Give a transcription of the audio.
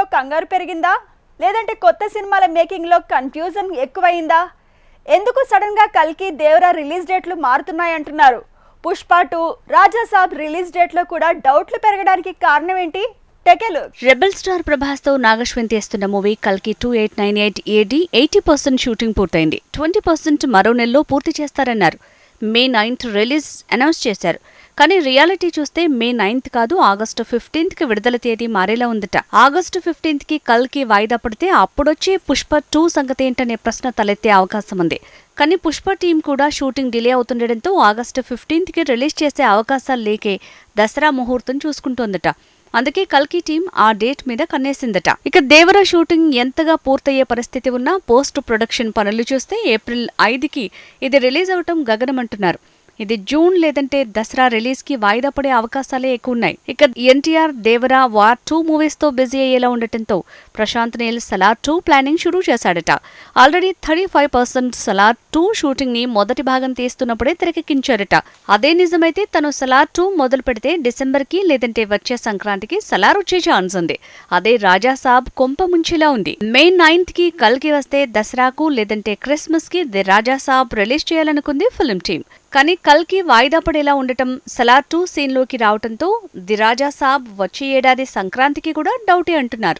లో కంగారు పెరిగిందా? లేదంటే కొత్త సినిమాల మేకింగ్లో కన్ఫ్యూజన్ ఎక్కువైందా? ఎందుకు సడన్గా కల్కి దేవరా రిలీజ్ డేట్లు మారుతున్నాయంటున్నారు? పుష్ప టూ రాజాసాబ్ రిలీజ్ డేట్లో కూడా డౌట్లు పెరగడానికి కారణం ఏంటి టెకెలు రెబల్ స్టార్ ప్రభాస్తో నాగశ్వన్ తీస్తున్న మూవీ కల్కి two eight nine eight AD eighty percent shooting పూర్తయింది. ట్వంటీ పర్సెంట్ మరో నెలలో పూర్తి చేస్తారన్నారు. మే నైన్త్ రిలీజ్ అనౌన్స్ చేశారు. కానీ రియాలిటీ చూస్తే మే నైన్త్ కాదు ఆగస్టు ఫిఫ్టీన్త్కి విడుదల తేదీ మారేలా ఉందట. ఆగస్టు ఫిఫ్టీన్త్కి కల్కి వాయిదా పడితే అప్పుడొచ్చే పుష్ప టూ సంగతి ఏంటనే ప్రశ్న తలెత్తే అవకాశం ఉంది కానీ పుష్ప టీం కూడా షూటింగ్ డిలే అవుతుండటంతో ఆగస్టు ఫిఫ్టీన్త్కి రిలీజ్ చేసే అవకాశాలు లేకే దసరా ముహూర్తం చూసుకుంటోందట. అందుకే కల్కి టీం ఆ డేట్ మీద కన్నేసిందట. ఇక దేవర షూటింగ్ ఎంతగా పూర్తయ్యే పరిస్థితి ఉన్నా పోస్ట్ ప్రొడక్షన్ పనులు చూస్తే ఏప్రిల్ ఐదుకి ఇది రిలీజ్ అవటం గగనమంటున్నారు. ఇది జూన్ లేదంటే దసరా రిలీజ్కి వాయిదా పడే అవకాశాలే ఎక్కువ ఉన్నాయి ఇక ఎన్టీఆర్ దేవరా వార్ టూ మూవీస్తో బిజీ అయ్యేలా ఉండటంతో ప్రశాంత్ నీల్ సలార్ టూ ప్లానింగ్ షురూ చేశాడట. Already thirty five percent Salaar two షూటింగ్ని మొదటి భాగం తీస్తున్నప్పుడే తెరకెక్కించారట. అదే నిజమైతే తను సలార్ టూ మొదలు పెడితే డిసెంబర్కి లేదంటే వచ్చే సంక్రాంతికి సలార్ వచ్చే ఛాన్స్ ఉంది. అదే రాజా సాబ్ కొంప ముంచేలా ఉంది. మే నైన్త్కి కల్కి వస్తే దసరాకు లేదంటే క్రిస్మస్కి ది రాజా సాబ్ రిలీజ్ చేయాలనుకుంది ఫిల్మ్ టీం కానీ కల్కి వాయిదా పడేలా ఉండటం సలార్ టూ సీన్లోకి రావటంతో దిరాజా సాబ్ వచ్చే ఏడాది సంక్రాంతికి కూడా డౌటే అంటున్నారు.